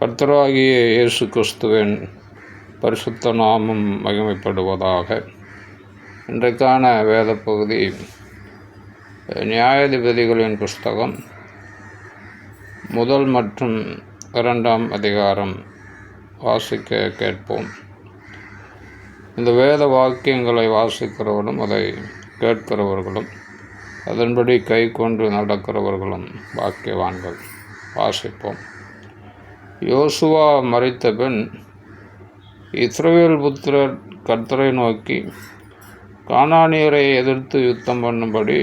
கர்த்தராகிய இயேசு கிறிஸ்துவின் பரிசுத்த நாமம் மகிமைப்படுவதாக இன்றைக்கான வேத பகுதி நியாயாதிபதிகளின் புஸ்தகம் முதல் மற்றும் இரண்டாம் அதிகாரம் வாசிக்க கேட்போம். இந்த வேத வாக்கியங்களை வாசிக்கிறவர்களும் அதை கேட்கிறவர்களும் அதன்படி கை கொண்டு நடக்கிறவர்களும் வாக்கியவான்கள் வாசிப்போம். யோசுவா மறைத்த பின் இஸ்ரவேல் புத்திரர் கர்த்தரை நோக்கி கானானியரை எதிர்த்து யுத்தம் பண்ணும்படி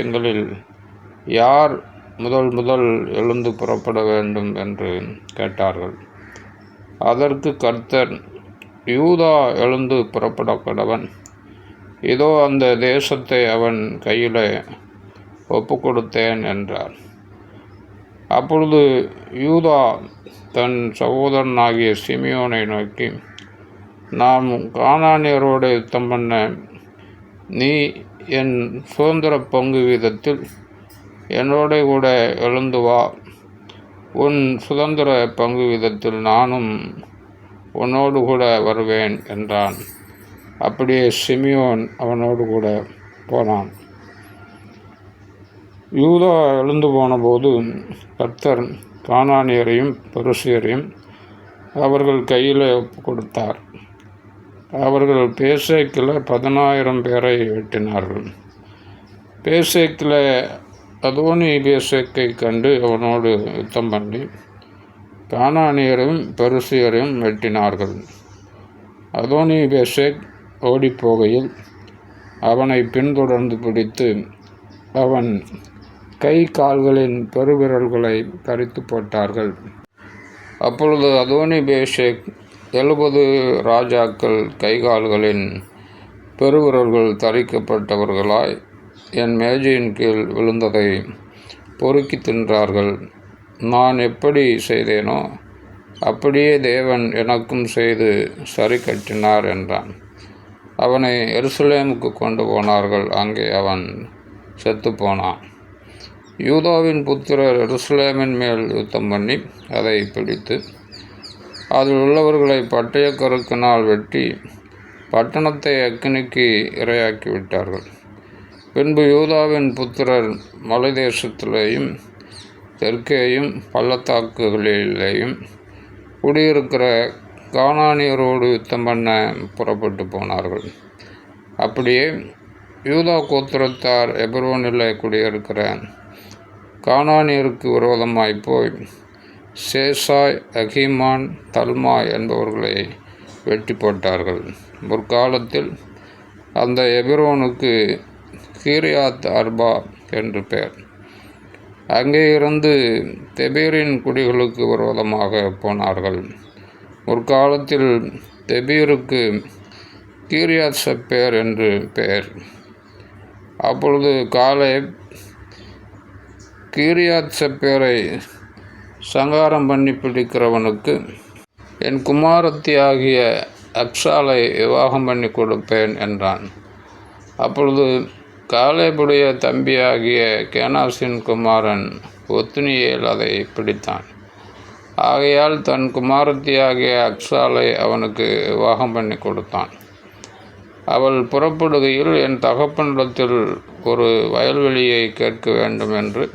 எங்களில் யார் முதல் முதல் எழுந்து புறப்பட வேண்டும்? என்று கேட்டார்கள். அதற்கு கர்த்தர் யூதா எழுந்து புறப்பட கடவன் இதோ அந்த தேசத்தை அவன் கையில் ஒப்பு கொடுத்தேன் என்றார். அப்பொழுது யூதா தன் சகோதரனாகிய சிமியோனை நோக்கி நாம் காணானியரோடு யுத்தம் பண்ண நீ என் சுதந்திர பங்கு வீதத்தில் என்னோட கூட எழுந்து வா. உன் சுதந்திர பங்கு வீதத்தில் நானும் உன்னோடு கூட வருவேன் என்றான். அப்படியே சிமியோன் அவனோடு கூட போனான். யூதா எழுந்து போனபோது கர்த்தர் கானானியரையும் பெருசியரையும் அவர்கள் கையில் கொடுத்தார். அவர்கள் பேசேக்கில் பதினாயிரம் பேரை வெட்டினார்கள் பேசேக்கில் அதோனி பேசேக்கை கண்டு அவனோடு யுத்தம் பண்ணி கானானியரையும் பெருசியரையும் வெட்டினார்கள் அதோனி பேசேக் ஓடிப்போகையில் அவனை பின்தொடர்ந்து பிடித்து அவன் கை கால்களின் பெருவிரல்களை கரித்து போட்டார்கள். அப்பொழுது அதோனி பேஷேக் எழுபது ராஜாக்கள் கைகால்களின் பெருவிரல்கள் தரிக்கப்பட்டவர்களாய் என் மேஜையின் கீழ் விழுந்ததை பொறுக்கி தின்றார்கள். நான் எப்படி செய்தேனோ அப்படியே தேவன் எனக்கும் செய்து சரி கட்டினார் என்றான். அவனை எருசலேமுக்கு கொண்டு போனார்கள். அங்கே அவன் செத்துப்போனான் யூதாவின் புத்திரர் எருசலேமின் மேல் யுத்தம் பண்ணி அதை பிடித்து அதில் உள்ளவர்களை பட்டய கருக்கினால் வெட்டி பட்டணத்தை அக்கினிக்கு இரையாக்கி விட்டார்கள் பின்பு யூதாவின் புத்திரர் மலை தேசத்திலேயும் தெற்கேயும் பள்ளத்தாக்குகளிலேயும் குடியிருக்கிற காணானியரோடு யுத்தம் பண்ண புறப்பட்டு போனார்கள். அப்படியே யூதா கோத்திரத்தார் எபரோனில் குடியிருக்கிற கானானியருக்கு விரோதமாய் போய் சேசாய் அகிமான் தல்மா என்பவர்களை வெட்டி போட்டார்கள். முற்காலத்தில் அந்த எபிரோனுக்கு கீரியாத் அர்பா என்று பெயர். அங்கே இருந்து தெபீரின் குடிகளுக்கு விரோதமாக போனார்கள். முற்காலத்தில் தெபீருக்கு கீரியாத் சப்பேர் என்று பெயர். அப்பொழுது காலை கீரியாத் செப்பேரை சங்காரம் பண்ணி பிடிக்கிறவனுக்கு என் குமாரத்தி ஆகிய அக்ஷாலை விவாகம் பண்ணி கொடுப்பேன் என்றான். அப்பொழுது காலேபுடைய தம்பியாகிய கேனாசின் குமாரன் ஒத்துனியேல் அதை பிடித்தான். ஆகையால் தன் குமாரத்தியாகிய அக்ஷாலை அவனுக்கு விவாகம் பண்ணி கொடுத்தான். அவள் புறப்படுகையில் என் தகப்பனிடத்தில் ஒரு வயல்வெளியை கேட்க வேண்டும் என்று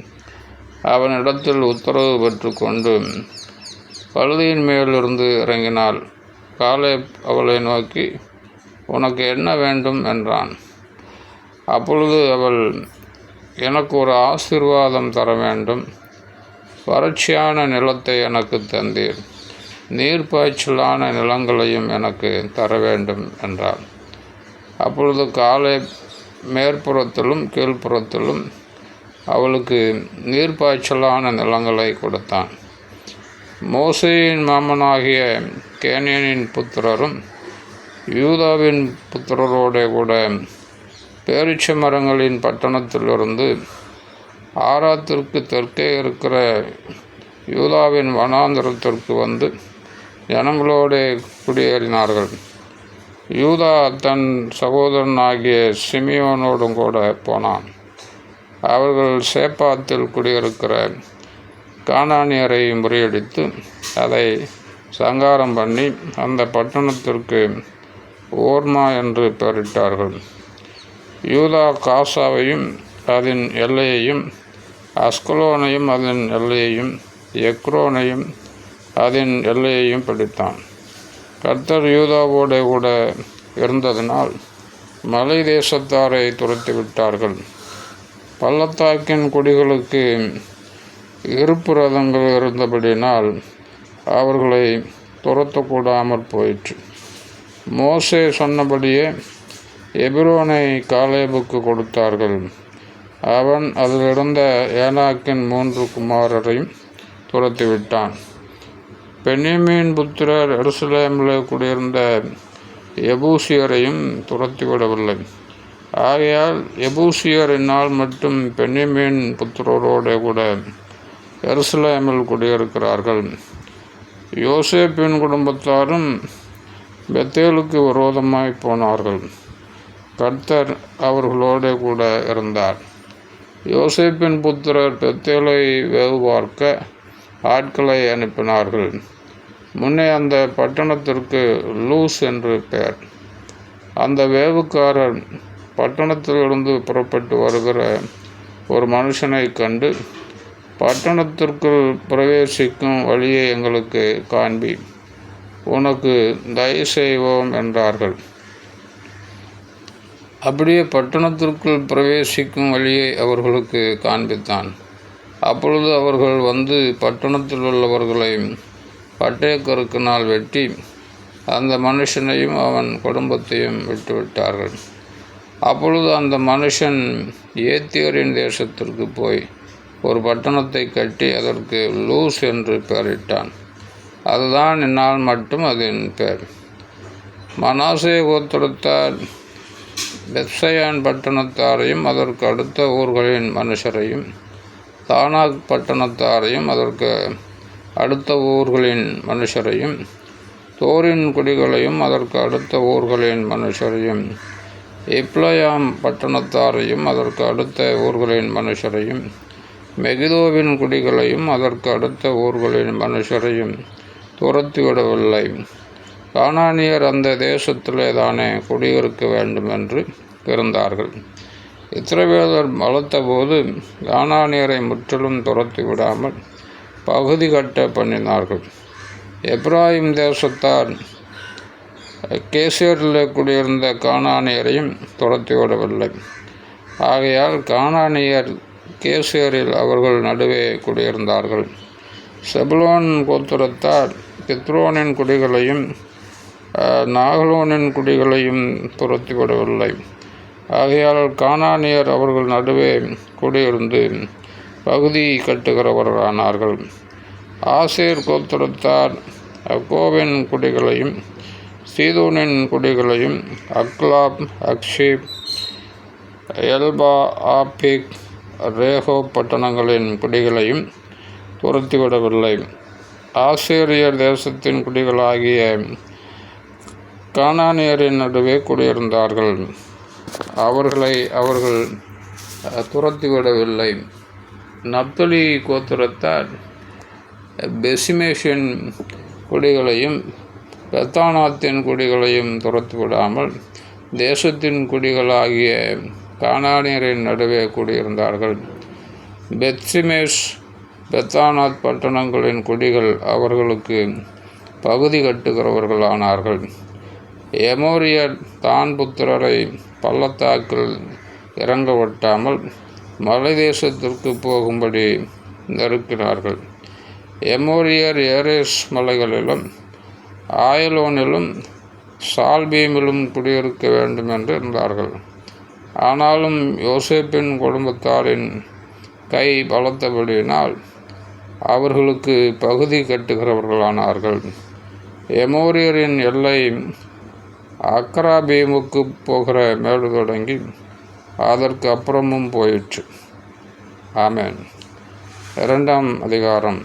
அவனிடத்தில் உத்தரவு பெற்று கொண்டு பழுதியின் மேலிருந்து இறங்கினாள். காலை அவளை நோக்கி உனக்கு என்ன வேண்டும்? என்றான். அப்பொழுது அவள் எனக்கு ஒரு ஆசிர்வாதம் தர வேண்டும். வறட்சியான நிலத்தை எனக்கு தந்தீர். நீர்ப்பாய்ச்சலான நிலங்களையும் எனக்கு தர வேண்டும் என்றான். அப்பொழுது காலை மேற்புறத்திலும் கீழ்ப்புறத்திலும் அவளுக்கு நீர்ப்பாய்ச்சலான நிலங்களை கொடுத்தான். மோசையின் மாமனாகிய கேனியனின் புத்திரரும் யூதாவின் புத்திரரோட கூட பேரிச்ச மரங்களின் பட்டணத்திலிருந்து ஆராத்திற்கு தெற்கே இருக்கிற யூதாவின் வனாந்திரத்திற்கு வந்து ஜனங்களோட குடியேறினார்கள். யூதா தன் சகோதரனாகிய சிமியோனோடும் கூட போனான். அவர்கள் சேப்பாத்தில் குடியிருக்கிற கானானியரை முறியடித்து அதை சங்காரம் பண்ணி அந்த பட்டணத்திற்கு ஓர்மா என்று பெயரிட்டார்கள். யூதா காசாவையும் அதன் எல்லையையும் அஸ்கலோனையும் அதன் எல்லையையும் எக்ரோனையும் அதன் எல்லையையும் பிடித்தான். கர்த்தர் யூதாவோட கூட இருந்ததினால் மலை தேசத்தாரை துரத்தி விட்டார்கள் பள்ளத்தாக்கின் குடிகளுக்கு இருப்பு ரதங்கள் இருந்தபடினால் அவர்களை துரத்தக்கூடாமற் போயிற்று. மோசே சொன்னபடியே எபிரோனை காலேபுக்கு கொடுத்தார்கள். அவன் அதிலிருந்த ஏனாக்கின் மூன்று குமாரரையும் துரத்திவிட்டான். பெண்ணிமீன் புத்திரர் எருசலேமில் குடியிருந்த எபூசியரையும் துரத்திவிடவில்லை. ஆகையால் எபூசியர் இந்நாள் மட்டும் பெண்ணிமீன் புத்திரரோடு கூட எருசலேமில் குடியிருக்கிறார்கள். யோசேப்பின் குடும்பத்தாரும் பெத்தேலுக்கு விரோதமாய் போனார்கள். கர்த்தர் அவர்களோடு கூட இருந்தார். யோசேப்பின் புத்திரர் பெத்தேலை வேவு பார்க்க ஆட்களை அனுப்பினார்கள். முன்னே அந்த பட்டணத்திற்கு லூஸ் என்று பெயர். அந்த வேவுக்காரர் பட்டணத்திலிருந்து புறப்பட்டு வருகிற ஒரு மனுஷனை கண்டு பட்டணத்திற்குள் பிரவேசிக்கும் வழியை எங்களுக்கு காண்பி. உனக்கு தயவு செய்வோம் என்றார்கள். அப்படியே பட்டணத்திற்குள் பிரவேசிக்கும் வழியை அவர்களுக்கு காண்பித்தான். அப்பொழுது அவர்கள் வந்து பட்டணத்தில் உள்ளவர்களை பட்டயக்கருக்கினால் வெட்டி அந்த மனுஷனையும் அவன் குடும்பத்தையும் விட்டுவிட்டார்கள். அப்பொழுது அந்த மனுஷன் ஏத்தியோரின் தேசத்திற்கு போய் ஒரு பட்டணத்தை கட்டி அதற்கு லூஸ் என்று பெயரிட்டான். அதுதான் என்னால் மட்டும் அதன் பெயர். மனாசே கோத்திரத்தார் பெப்சயான் பட்டணத்தாரையும் அதற்கு அடுத்த ஊர்களின் மனுஷரையும் தானாக் பட்டணத்தாரையும் அதற்கு அடுத்த ஊர்களின் மனுஷரையும் தோரின் குடிகளையும் அதற்கு அடுத்த ஊர்களின் மனுஷரையும் இப்ளயாம் பட்டணத்தாரையும் அதற்கு அடுத்த ஊர்களின் மனுஷரையும் மெகிதோவின் குடிகளையும் அதற்கு அடுத்த ஊர்களின் மனுஷரையும் துரத்திவிடவில்லை கானானியர் அந்த தேசத்திலே தானே குடியிருக்க வேண்டும் என்று இருந்தார்கள். இத்திரவேதர் வளர்த்த போது கானானியரை முற்றிலும் துரத்தி விடாமல் பகுதி கட்ட பண்ணினார்கள். எப்ராஹிம் தேசத்தார் கேசியரில் குடியிருந்த கானானியரையும் துரத்தி விடவில்லை ஆகையால் கானானியர் கேசியரில் அவர்கள் நடுவே குடியிருந்தார்கள். செபுலோன் கோத்திரத்தார் கித்ரோனின் குடிகளையும் நாகலோனின் குடிகளையும் துரத்திவிடவில்லை ஆகையால் கானானியர் அவர்கள் நடுவே குடியிருந்து பகுதி கட்டுகிறவர்களானார்கள் ஆசிர் கோத்திரத்தார் அக்கோவின் குடிகளையும் சீதோனின் குடிகளையும் அக்லாப் அக்ஷிப் எல்பா ஆபிக் ரேகோ பட்டணங்களின் குடிகளையும் துரத்திவிடவில்லை. ஆசிரியர் தேசத்தின் குடிகளாகிய கானானியரின் நடுவே குடியிருந்தார்கள். அவர்களை அவர்கள் துரத்திவிடவில்லை. நப்தலி கோத்திரத்தார் பெசிமேஷன் குடிகளையும் பெத்தானாத்தின் குடிகளையும் துரத்திவிடாமல் தேசத்தின் குடிகளாகிய கானானியரின் நடுவே குடியிருந்தார்கள். பெத்சிமேஷ் பெத்தானாத் பட்டணங்களின் குடிகள் அவர்களுக்கு பகுதி கட்டுகிறவர்களானார்கள். எமோரியர் தான் புத்திரரை பள்ளத்தாக்கில் இறங்க விட்டாமல் மலை தேசத்திற்கு போகும்படி நெருக்கினார்கள். எமோரியர் ஏரேஸ் மலைகளிலும் ஆயலோனிலும் சால்பீமிலும் குடியிருக்க வேண்டும் என்று இருந்தார்கள். ஆனாலும் யோசேப்பின் குடும்பத்தாரின் கை பலத்தபடியினால் அவர்களுக்கு பகுதி கட்டுகிறவர்களானார்கள். எமோரியரின் எல்லை அக்ராபீமுக்கு போகிற மேடு தொடங்கி அதற்கு அப்புறமும் போயிற்று. ஆமேன். இரண்டாம் அதிகாரம்.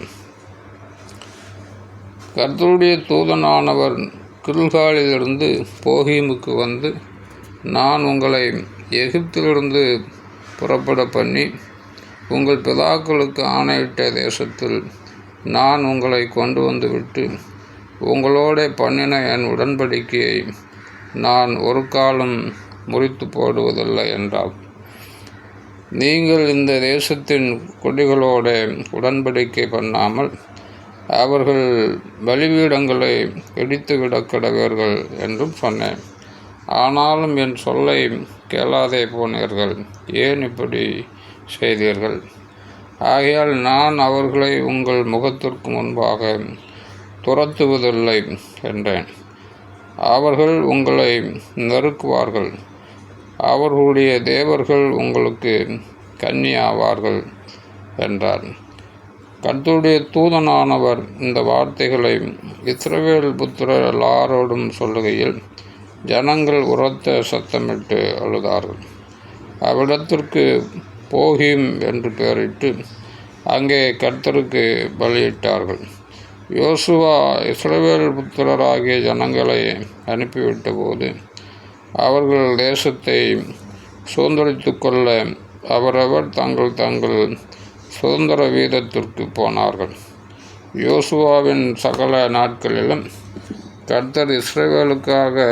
கர்த்தருடைய தூதனானவர் கில்காலிலிருந்து போகீமுக்கு வந்து நான் உங்களை எகிப்திலிருந்து புறப்பட பண்ணி உங்கள் பிதாக்களுக்கு ஆணையிட்ட தேசத்தில் நான் உங்களை கொண்டு வந்து விட்டு உங்களோட பண்ணின என் உடன்படிக்கையை நான் ஒரு காலம் முறித்து போடுவதில்லை என்றார். நீங்கள் இந்த தேசத்தின் குடிகளோட உடன்படிக்கை பண்ணாமல் அவர்கள் பலிபீடங்களை இடித்து விடக்கிடவர்கள் என்றும் சொன்னேன். ஆனாலும் என் சொல்லை கேளாதே போனீர்கள். ஏன் இப்படி செய்தீர்கள்? ஆகையால் நான் அவர்களை உங்கள் முகத்திற்கு முன்பாக துரத்துவதில்லை என்றேன். அவர்கள் உங்களை நெருக்குவார்கள். அவர்களுடைய தேவர்கள் உங்களுக்கு கன்னியாவார்கள் என்றார் கர்த்தருடைய தூதனானவர் இந்த வார்த்தைகளை இஸ்ரவேல் புத்திரர் எல்லாரோடும் சொல்லுகையில் ஜனங்கள் உரத்த சத்தமிட்டு அழுதார்கள். அவ்விடத்திற்கு போகிம் என்று பெயரிட்டு அங்கே கர்த்தருக்கு பலியிட்டார்கள். யோசுவா இஸ்ரவேல் புத்திரராகிய ஜனங்களை அனுப்பிவிட்ட போது அவர்கள் தேசத்தை சுதந்திரித்து கொள்ள அவரவர் தங்கள் தங்கள் சுதந்திர வீதத்திற்கு போனார்கள். யோசுவாவின் சகல நாட்களிலும் கர்த்தர் இஸ்ரேவேலுக்காக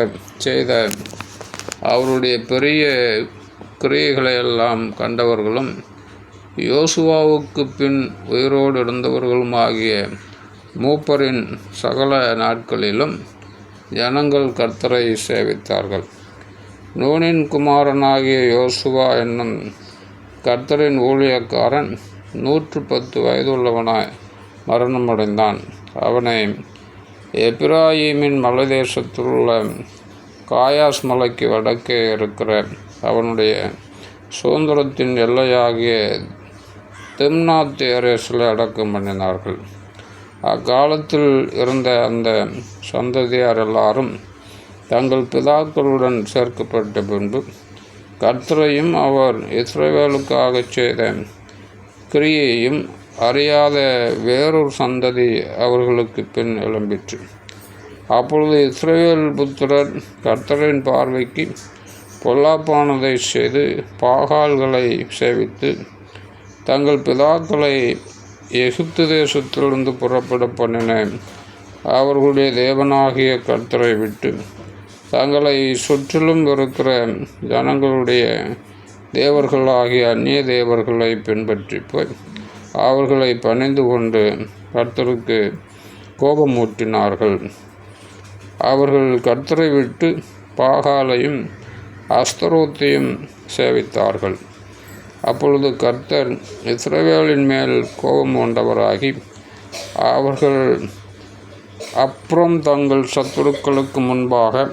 செய்த அவருடைய பெரிய கிரியைகளையெல்லாம் கண்டவர்களும் யோசுவாவுக்கு பின் உயிரோடு இருந்தவர்களுமாகிய மூப்பரின் சகல நாட்களிலும் ஜனங்கள் கர்த்தரை சேவித்தார்கள். நூனின் குமாரனாகிய யோசுவா என்னும் கர்த்தரின் ஊழியக்காரன் நூற்று பத்து வயதுள்ளவனாய் மரணமடைந்தான். அவனை எப்ராஹிமின் மலைதேசத்தில் உள்ள காயாஸ் மலைக்கு வடக்கே இருக்கிற அவனுடைய சுதந்திரத்தின் எல்லையாகிய திம்னாத் ஏரேஸில் அடக்கம் பண்ணினார்கள். அக்காலத்தில் இருந்த அந்த சந்ததியார் எல்லாரும் தங்கள் பிதாக்களுடன் சேர்க்கப்பட்ட பின்பு கர்த்தரையும் அவர் இஸ்ரேவேலுக்காக செய்த கிரியையும் அறியாத வேறொரு சந்ததி அவர்களுக்கு பின் எழும்பிற்று. அப்பொழுது இஸ்ரேல் புத்திரர் கர்த்தரின் பார்வைக்கு பொல்லாப்பானதை செய்து பாகால்களை சேவித்து தங்கள் பிதாக்களை எகிப்து தேசத்திலிருந்து புறப்பட பண்ணின அவர்களுடைய தேவனாகிய கர்த்தரை விட்டு தங்களை சுற்றிலும் இருக்கிற ஜனங்களுடைய தேவர்கள் ஆகிய அந்நிய தேவர்களை பின்பற்றி போய் அவர்களை பணிந்து கொண்டு கர்த்தருக்கு கோபமூட்டினார்கள். அவர்கள் கர்த்தரை விட்டு பாகாலையும் அஸ்தரோத்தையும் சேவித்தார்கள். அப்பொழுது கர்த்தர் இஸ்ரவேலின் மேல் கோபம் கொண்டவராகி அவர்கள் அப்புறம் தங்கள் சத்துருக்களுக்கு முன்பாக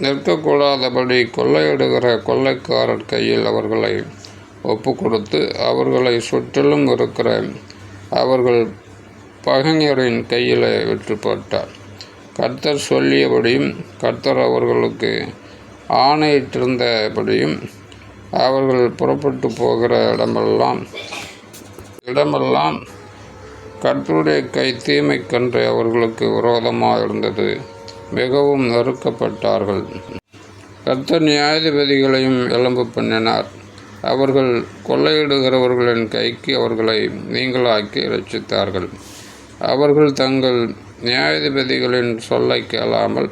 நிற்கக்கூடாதபடி கொள்ளையிடுகிற கொள்ளைக்காரர் கையில் அவர்களை ஒப்பு கொடுத்து அவர்களை சுற்றிலும் இருக்கிற அவர்கள் பகைஞரின் கையில் விற்றுப்பட்டார் கர்த்தர் சொல்லியபடியும் கர்த்தர் அவர்களுக்கு ஆணையிட்டிருந்தபடியும் அவர்கள் புறப்பட்டு போகிற இடமெல்லாம் இடமெல்லாம் கர்த்தருடைய கை தீமை கன்று அவர்களுக்கு விரோதமாக இருந்தது மிகவும் நொறுக்கப்பட்டார்கள். கர்த்தர் நியாயாதிபதிகளையும் எலும்பு பண்ணினார். அவர்கள் கொள்ளையிடுகிறவர்களின் கைக்கு அவர்களை நீங்களாக்கி ரட்சித்தார்கள் அவர்கள் தங்கள் நியாயாதிபதிகளின் சொல்லை கேளாமல்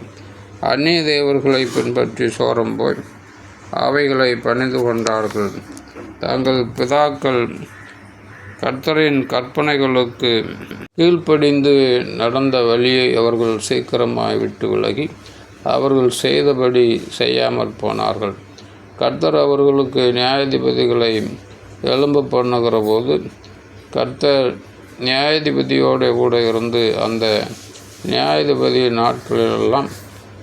அந்நிய தேவர்களை பின்பற்றி சோரம் போய் அவைகளை பணிந்து கொண்டார்கள். தங்கள் பிதாக்கள் கர்த்தரின் கற்பனைகளுக்கு கீழ்ப்படிந்து நடந்த வழியை அவர்கள் சீக்கிரமாய் விட்டு விலகி அவர்கள் செய்தபடி செய்யாமல் போனார்கள். கர்த்தர் அவர்களுக்கு நியாயாதிபதிகளை எலும்பு பண்ணுகிற போது கர்த்தர் நியாயாதிபதியோடு கூட இருந்து அந்த நியாயாதிபதி நாட்களிலெல்லாம்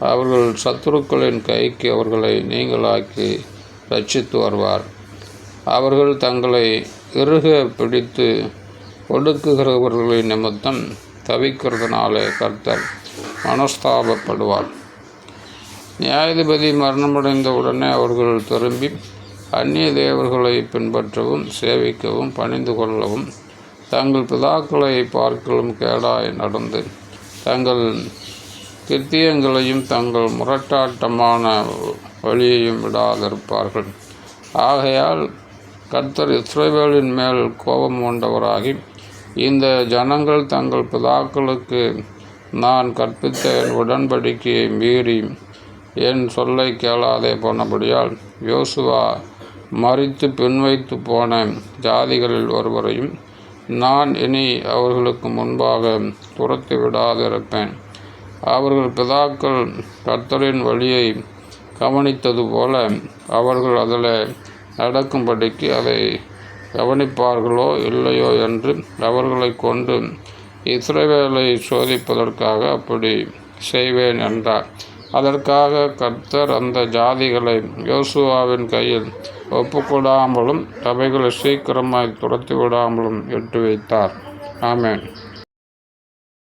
அவர்கள் சத்துருக்களின் கைக்கு அவர்களை நீங்களாக்கி ரட்சித்து வருவார். அவர்கள் தங்களை இறுக பிடித்து ஒடுக்குகிறவர்களின் நிமித்தம் தவிக்கிறதுனாலே கர்த்தர் மனஸ்தாபப்படுவார். நியாயாதிபதி மரணமடைந்த உடனே அவர்கள் திரும்பி அந்நிய தேவர்களை பின்பற்றவும் சேவிக்கவும் பணிந்து கொள்ளவும் தங்கள் பிதாக்களை பார்க்கலும் கேடாய் நடந்து தங்கள் கிருத்தியங்களையும் தங்கள் முரட்டாட்டமான வழியையும் விடாதிருப்பார்கள். ஆகையால் கர்த்தர் இஸ்ரேவேலின் மேல் கோபம் கொண்டவராகி இந்த ஜனங்கள் தங்கள் பிதாக்களுக்கு நான் கற்பித்த என் உடன்படிக்கையை மீறி என் சொல்லை கேளாதே போனபடியால் யோசுவா மறித்து பின்வைத்து போன ஜாதிகளில் ஒருவரையும் நான் இனி அவர்களுக்கு முன்பாக துரத்தி விடாதிருப்பேன். அவர்கள் பிதாக்கள் கர்த்தரின் வழியை கவனித்தது போல அவர்கள் அதில் நடக்கும்படிக்கு அதை கவனிப்பார்களோ இல்லையோ என்று அவர்களை கொண்டு இஸ்ரவேலை சோதிப்பதற்காக அப்படி செய்வேன் என்றார். அதற்காக கர்த்தர் அந்த ஜாதிகளை யோசுவாவின் கையில் ஒப்புக்கொடாமலும் அவைகளை சீக்கிரமாய் துரத்தி விடாமலும் எட்டு வைத்தார். ஆமேன்.